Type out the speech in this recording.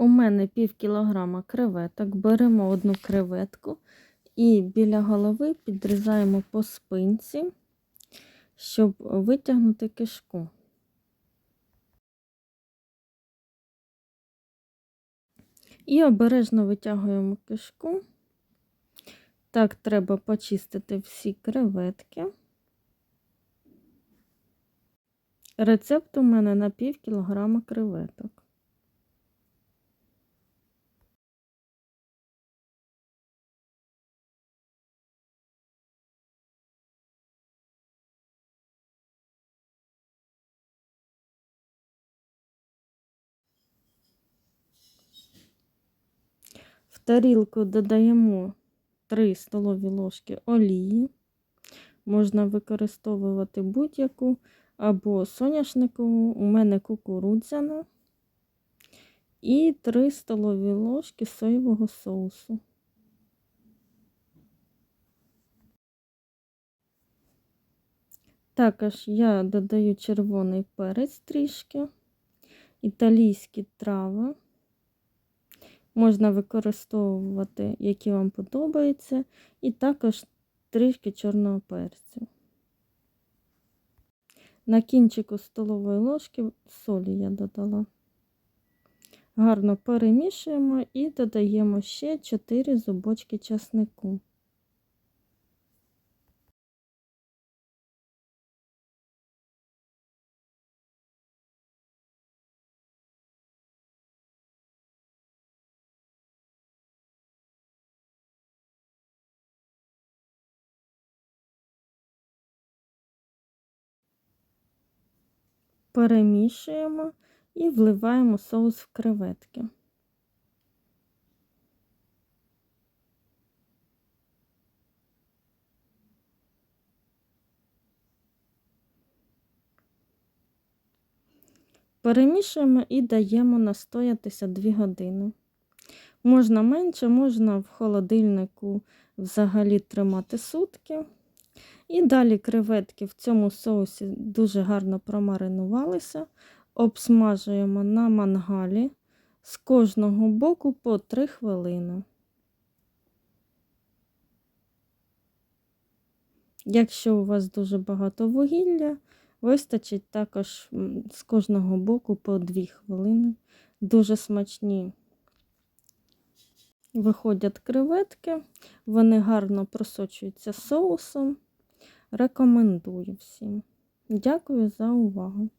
У мене пів кілограма креветок. Беремо одну креветку і біля голови підрізаємо по спинці, щоб витягнути кишку. І обережно витягуємо кишку. Так, треба почистити всі креветки. Рецепт у мене на пів кілограма креветок. Тарілку додаємо 3 столові ложки олії. Можна використовувати будь-яку або соняшникову, у мене кукурудзяна. І 3 столові ложки соєвого соусу. Також я додаю червоний перець трішки, італійські трави. Можна використовувати, які вам подобаються, і також трішки чорного перцю. На кінчику столової ложки солі я додала. Гарно перемішуємо і додаємо ще 4 зубочки часнику. Перемішуємо і вливаємо соус в креветки. Перемішуємо і даємо настоятися 2 години. Можна менше, можна в холодильнику взагалі тримати сутки. І далі креветки в цьому соусі дуже гарно промаринувалися, обсмажуємо на мангалі з кожного боку по 3 хвилини. Якщо у вас дуже багато вугілля, вистачить також з кожного боку по 2 хвилини. Дуже смачні виходять креветки, вони гарно просочуються соусом. Рекомендую всім. Дякую за увагу.